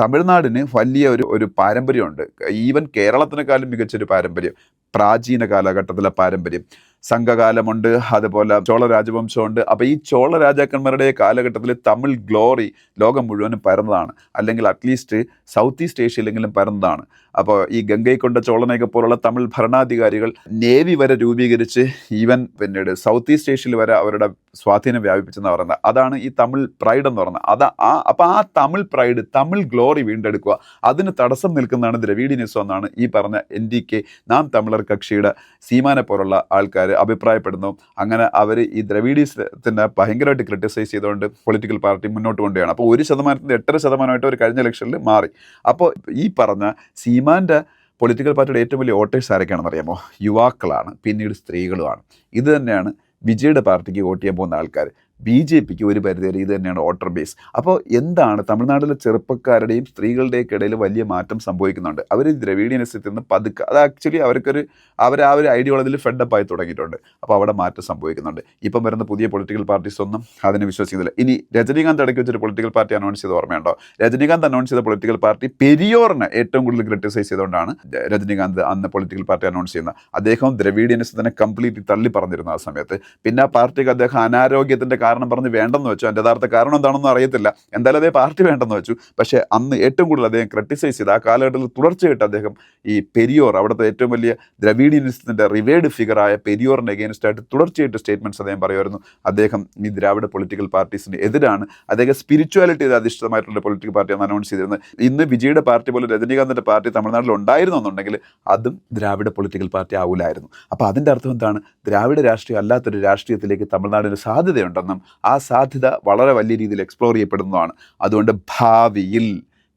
തമിഴ്നാടിന് വലിയ ഒരു ഒരു പാരമ്പര്യമുണ്ട്. ഈവൻ കേരളത്തിനേക്കാളും മികച്ചൊരു പാരമ്പര്യം പ്രാചീന കാലഘട്ടത്തിലെ പാരമ്പര്യം. സംഘകാലമുണ്ട് അതുപോലെ ചോള രാജവംശമുണ്ട്. അപ്പോൾ ഈ ചോള രാജാക്കന്മാരുടെ കാലഘട്ടത്തിൽ തമിഴ് ഗ്ലോറി ലോകം മുഴുവനും പരന്നതാണ്. അല്ലെങ്കിൽ അറ്റ്ലീസ്റ്റ് സൗത്ത് ഈസ്റ്റ് ഏഷ്യയിലെങ്കിലും പരന്നതാണ്. അപ്പോൾ ഈ ഗംഗൈക്കൊണ്ട ചോളനെയൊക്കെ പോലുള്ള തമിഴ് ഭരണാധികാരികൾ നേവി വരെ രൂപീകരിച്ച് ഈവൻ പിന്നീട് സൗത്ത് ഈസ്റ്റ് ഏഷ്യയിൽ വരെ അവരുടെ സ്വാധീനം വ്യാപിപ്പിച്ചെന്ന് പറയുന്നത് അതാണ് ഈ തമിഴ് പ്രൈഡ് എന്ന് പറയുന്നത് അത് ആ അപ്പോൾ ആ തമിഴ് പ്രൈഡ് തമിഴ് ഗ്ലോറി വീണ്ടെടുക്കുക അതിന് തടസ്സം നിൽക്കുന്നതാണ് ദ്രവീഡിനിസം എന്നാണ് ഈ പറഞ്ഞ എൻ ഡി കെ നാം തമിഴർ കക്ഷിയുടെ സീമാനെ പോലുള്ള ആൾക്കാർ അഭിപ്രായപ്പെടുന്നു. അങ്ങനെ അവർ ഈ ദ്രവിഡീസിനെ ഭയങ്കരമായിട്ട് ക്രിട്ടിസൈസ് ചെയ്തുകൊണ്ട് പൊളിറ്റിക്കൽ പാർട്ടി മുന്നോട്ട് കൊണ്ടുപോയാണ് അപ്പോൾ ഒരു ശതമാനത്തിന്റെ എട്ടര ശതമാനമായിട്ട് ഒരു കഴിഞ്ഞ ഇലക്ഷനിൽ മാറി. അപ്പോൾ ഈ പറഞ്ഞ സീമാന്റെ പൊളിറ്റിക്കൽ പാർട്ടിയുടെ ഏറ്റവും വലിയ വോട്ടേഴ്സ് ആരൊക്കെയാണെന്ന് അറിയാമോ? യുവാക്കളാണ് പിന്നീട് സ്ത്രീകളുമാണ്. ഇത് തന്നെയാണ് വിജയുടെ പാർട്ടിക്ക് വോട്ട് ചെയ്യാൻ പോകുന്ന ആൾക്കാർ ബി ജെ പിക്ക് ഒരു പരിധിവരെ ഇത് തന്നെയാണ് വോട്ടർ ബേസ്. അപ്പോൾ എന്താണ് തമിഴ്നാട്ടിലെ ചെറുപ്പക്കാരുടെയും സ്ത്രീകളുടെയൊക്കെ ഇടയിൽ വലിയ മാറ്റം സംഭവിക്കുന്നുണ്ട്? അവർ ദ്രവീഡിയനസ്യത്തിൽ നിന്ന് പതുക്കെ അത് ആക്ച്വലി അവർക്കൊരു അവർ ആ ഒരു ഐഡിയോളജിയിൽ ഫെഡപ്പ് ആയി തുടങ്ങിയിട്ടുണ്ട്. അപ്പോൾ അവിടെ മാറ്റം സംഭവിക്കുന്നുണ്ട്. ഇപ്പം വരുന്ന പുതിയ പൊളിറ്റിക്കൽ പാർട്ടീസ് ഒന്നും അതിനെ വിശ്വസിക്കുന്നില്ല. ഇനി രജനീകാന്ത് ഇടയ്ക്ക് വെച്ചൊരു പൊളിറ്റിക്കൽ പാർട്ടി അനൗൺസ് ചെയ്ത് ഓർമ്മയുണ്ടോ? രജനീകാന്ത് അനൗൺസ് ചെയ്ത പൊളിറ്റിക്കൽ പാർട്ടി പെരിയോറിനെ ഏറ്റവും കൂടുതൽ ക്രിട്ടിസൈസ് ചെയ്തുകൊണ്ടാണ് രജനീകാന്ത് അന്ന് പൊളിറ്റിക്കൽ പാർട്ടി അനൗൺസ് ചെയ്യുന്നത് അദ്ദേഹം ദ്രവീഡിയനിസത്തിനെ കംപ്ലീറ്റ്ലി തള്ളി പറഞ്ഞിരുന്നു ആ സമയത്ത്. പിന്നെ ആ പാർട്ടിക്ക് അദ്ദേഹം അനാരോഗ്യത്തിന്റെ കാരണം പറഞ്ഞ് വേണ്ടെന്ന് വെച്ചു. അതിന്റെ യഥാർത്ഥ കാരണം എന്താണെന്ന് അറിയത്തില്ല. എന്തായാലും അതേ പാർട്ടി വേണ്ടെന്ന് വെച്ചു. പക്ഷേ അന്ന് ഏറ്റവും കൂടുതൽ അദ്ദേഹം ക്രിട്ടിസൈസ് ചെയ്ത് ആ കാലഘട്ടത്തിൽ തുടർച്ചയായിട്ട് അദ്ദേഹം ഈ പെരിയോർ അവിടുത്തെ ഏറ്റവും വലിയ ദ്രവീഡിയനിസത്തിന്റെ റിവേഡ് ഫിഗറായ പെരിയോറിന്റെ അഗേൻസ്റ്റ് ആയിട്ട് തുടർച്ചയായിട്ട് സ്റ്റേറ്റ്മെന്റ്സ് അദ്ദേഹം പറയുമായിരുന്നു. അദ്ദേഹം ഈ ദ്രാവിഡ പൊളിറ്റിക്കൽ പാർട്ടീസിന് എതിരാണ്. അദ്ദേഹം സ്പിരിച്വാലിറ്റി അധിഷ്ഠിതമായിട്ടുള്ള പൊളിറ്റിക്കൽ പാർട്ടിയാണ് അനൗൺസ് ചെയ്തിരുന്നത്. ഇന്ന് വിജയുടെ പാർട്ടി പോലെ രജനീകാന്തിന്റെ പാർട്ടി തമിഴ്നാട്ടിൽ ഉണ്ടായിരുന്നു എന്നുണ്ടെങ്കിൽ അതും ദ്രാവിഡ പൊളിറ്റിക്കൽ പാർട്ടി ആവില്ലായിരുന്നു അപ്പോൾ അതിന്റെ അർത്ഥം എന്താണ്? ദ്രാവിഡ രാഷ്ട്രീയം അല്ലാത്തൊരു രാഷ്ട്രീയത്തിലേക്ക് തമിഴ്നാടിന് സാധ്യതയുണ്ടെന്നും ആ സാധ്യത വളരെ വലിയ രീതിയിൽ എക്സ്പ്ലോർ ചെയ്യപ്പെടുന്നതാണ്. അതുകൊണ്ട് ഭാവിയിൽ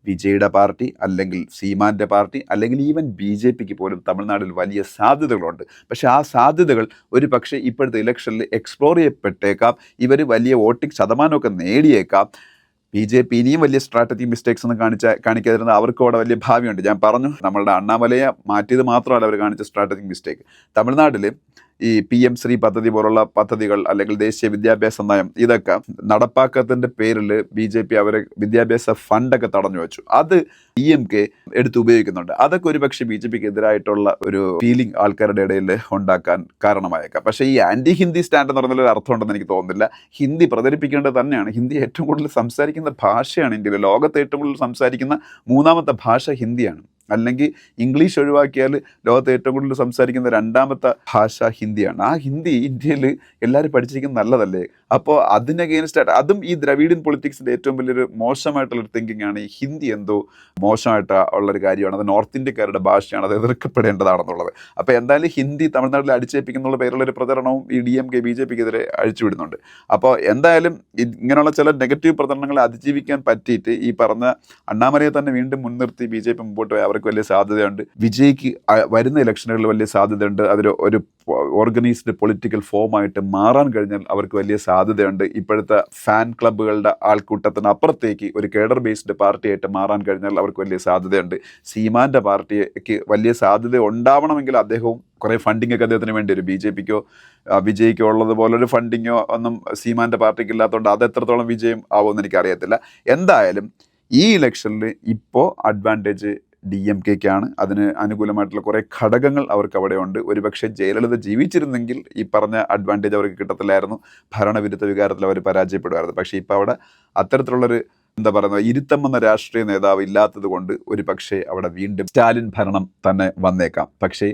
വിജയുടെ പാർട്ടി അല്ലെങ്കിൽ സീമാന്റെ പാർട്ടി അല്ലെങ്കിൽ ഈവൻ ബി ജെ പിക്ക് പോലും തമിഴ്നാട്ടിൽ വലിയ സാധ്യതകളുണ്ട്. പക്ഷേ ആ സാധ്യതകൾ ഒരു പക്ഷേ ഇപ്പോഴത്തെ ഇലക്ഷനിൽ എക്സ്പ്ലോർ ചെയ്യപ്പെട്ടേക്കാം. ഇവർ വലിയ വോട്ടിംഗ് ശതമാനമൊക്കെ നേടിയേക്കാം. ബി ജെ പി ഇനിയും വലിയ സ്ട്രാറ്റജി മിസ്റ്റേക്സ് ഒന്നും കാണിച്ച കാണിക്കാതിരുന്ന അവർക്ക് അവിടെ വലിയ ഭാവിയുണ്ട്. ഞാൻ പറഞ്ഞു നമ്മളുടെ അണ്ണാമലയെ മാറ്റിയത് മാത്രമല്ല അവർ കാണിച്ച സ്ട്രാറ്റജിക് മിസ്റ്റേക്ക് തമിഴ്നാട്ടിൽ ഈ പി എം ശ്രീ പദ്ധതി പോലുള്ള പദ്ധതികൾ അല്ലെങ്കിൽ ദേശീയ വിദ്യാഭ്യാസ നയം ഇതൊക്കെ നടപ്പാക്കത്തിന്റെ പേരിൽ ബി ജെ പി അവരെ വിദ്യാഭ്യാസ ഫണ്ടൊക്കെ തടഞ്ഞു വെച്ചു. അത് ഡി എം കെ എടുത്ത് ഉപയോഗിക്കുന്നുണ്ട്. അതൊക്കെ ഒരു പക്ഷേ ബി ജെ പിക്ക് എതിരായിട്ടുള്ള ഒരു ഫീലിംഗ് ആൾക്കാരുടെ ഇടയിൽ ഉണ്ടാക്കാൻ കാരണമായേക്കാം. പക്ഷേ ഈ ആന്റി ഹിന്ദി സ്റ്റാൻഡ് എന്ന് പറഞ്ഞൊരു അർത്ഥം ഉണ്ടെന്ന് എനിക്ക് തോന്നുന്നില്ല. ഹിന്ദി പ്രചരിപ്പിക്കേണ്ടത് തന്നെയാണ്. ഹിന്ദി ഏറ്റവും കൂടുതൽ സംസാരിക്കുന്ന ഭാഷയാണ് ഇന്ത്യയിൽ ലോകത്ത് ഏറ്റവും കൂടുതൽ സംസാരിക്കുന്ന മൂന്നാമത്തെ ഭാഷ ഹിന്ദിയാണ് അല്ലെങ്കിൽ ഇംഗ്ലീഷ് ഒഴിവാക്കിയാൽ ലോകത്ത് ഏറ്റവും കൂടുതൽ സംസാരിക്കുന്ന രണ്ടാമത്തെ ഭാഷ ഹിന്ദിയാണ്. ആ ഹിന്ദി ഇന്ത്യയിൽ എല്ലാവരും പഠിച്ചിരിക്കുന്നത് നല്ലതല്ലേ? അപ്പോൾ അതിന് ആയിട്ട് അതും ഈ ദ്രവീഡിയൻ പൊളിറ്റിക്സിന്റെ ഏറ്റവും വലിയൊരു മോശമായിട്ടുള്ളൊരു തിങ്കിങ് ആണ് ഈ ഹിന്ദി എന്തോ മോശമായിട്ട് ഉള്ളൊരു കാര്യമാണ്. അത് നോർത്ത് ഇന്ത്യക്കാരുടെ ഭാഷയാണ്. അത് എതിർക്കപ്പെടേണ്ടതാണെന്നുള്ളത്. അപ്പോൾ എന്തായാലും ഹിന്ദി തമിഴ്നാട്ടിൽ അടിച്ചേൽപ്പിക്കുന്നുള്ള പേരുള്ളൊരു പ്രചരണവും ഈ D M K B J പിക്കെതിരെ അഴിച്ചുവിടുന്നുണ്ട്. അപ്പോൾ എന്തായാലും ഇങ്ങനെയുള്ള ചില നെഗറ്റീവ് പ്രചരണങ്ങളെ അതിജീവിക്കാൻ പറ്റിയിട്ട് ഈ പറഞ്ഞ അണ്ണാമലയെ തന്നെ വീണ്ടും മുൻനിർത്തി ബി ജെ പി മുമ്പോട്ട് പോയി. അവർക്ക് വലിയ സാധ്യതയുണ്ട്. വിജയ്ക്ക് വരുന്ന ഇലക്ഷനുകളിൽ വലിയ സാധ്യതയുണ്ട്. അതിൽ ഒരു ഓർഗനൈസ്ഡ് പൊളിറ്റിക്കൽ ഫോമായിട്ട് മാറാൻ കഴിഞ്ഞാൽ അവർക്ക് വലിയ സാധ്യതയുണ്ട്. ഇപ്പോഴത്തെ ഫാൻ ക്ലബ്ബുകളുടെ ആൾക്കൂട്ടത്തിന് അപ്പുറത്തേക്ക് ഒരു കേഡർ ബേസ്ഡ് പാർട്ടിയായിട്ട് മാറാൻ കഴിഞ്ഞാൽ അവർക്ക് വലിയ സാധ്യതയുണ്ട്. സീമാന്റെ പാർട്ടിക്ക് വലിയ സാധ്യത ഉണ്ടാവണമെങ്കിൽ അദ്ദേഹവും കുറേ ഫണ്ടിങ് ഒക്കെ അദ്ദേഹത്തിന് വേണ്ടി വരും. ബി ജെ പിക്കോ വിജയ്ക്കോ ഉള്ളതുപോലെ ഒരു ഫണ്ടിങ്ങോ ഒന്നും സീമാന്റെ പാർട്ടിക്ക് ഇല്ലാത്തതുകൊണ്ട് അത് എത്രത്തോളം വിജയം ആവുമെന്ന് എനിക്കറിയത്തില്ല. എന്തായാലും ഈ ഇലക്ഷനിൽ ഇപ്പോൾ അഡ്വാന്റേജ് ഡി എം കെക്കാണ്. അതിന് അനുകൂലമായിട്ടുള്ള കുറേ ഘടകങ്ങൾ അവർക്ക് അവിടെ ഉണ്ട് ഒരുപക്ഷെ ജയലളിത ജീവിച്ചിരുന്നെങ്കിൽ ഈ പറഞ്ഞ അഡ്വാന്റേജ് അവർക്ക് കിട്ടത്തില്ലായിരുന്നു. ഭരണവിരുദ്ധ വികാരത്തിൽ അവർ പരാജയപ്പെടുമായിരുന്നു. പക്ഷേ ഇപ്പോൾ അവിടെ അത്തരത്തിലുള്ളൊരു എന്താ പറയുന്നത് ഇരുത്തം എന്ന രാഷ്ട്രീയ നേതാവ് ഇല്ലാത്തത് കൊണ്ട് ഒരു പക്ഷേ അവിടെ വീണ്ടും സ്റ്റാലിൻ ഭരണം തന്നെ വന്നേക്കാം. പക്ഷേ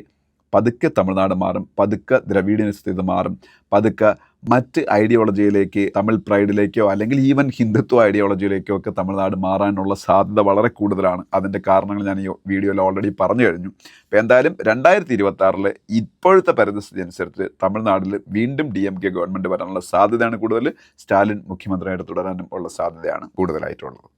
പതുക്കെ തമിഴ്നാട് മാറും പതുക്കെ ദ്രവീഡിയനിസ്റ്റ് സ്ഥിതി മാറും പതുക്കെ മറ്റ് ഐഡിയോളജിയിലേക്ക് തമിഴ് പ്രൈഡിലേക്കോ അല്ലെങ്കിൽ ഈവൻ ഹിന്ദുത്വ ഐഡിയോളജിയിലേക്കോ ഒക്കെ തമിഴ്നാട് മാറാനുള്ള സാധ്യത വളരെ കൂടുതലാണ്. അതിന്റെ കാരണങ്ങൾ ഞാൻ ഈ വീഡിയോയിൽ ഓൾറെഡി പറഞ്ഞു കഴിഞ്ഞു. അപ്പോൾ എന്തായാലും രണ്ടായിരത്തി ഇരുപത്തി ആറിൽ ഇപ്പോഴത്തെ പരിതസ്ഥിതി അനുസരിച്ച് തമിഴ്നാട്ടിൽ വീണ്ടും ഡി എം കെ ഗവൺമെന്റ് വരാനുള്ള സാധ്യതയാണ് കൂടുതൽ. സ്റ്റാലിൻ മുഖ്യമന്ത്രിയായിട്ട് തുടരാനും ഉള്ള സാധ്യതയാണ് കൂടുതലായിട്ടുള്ളത്.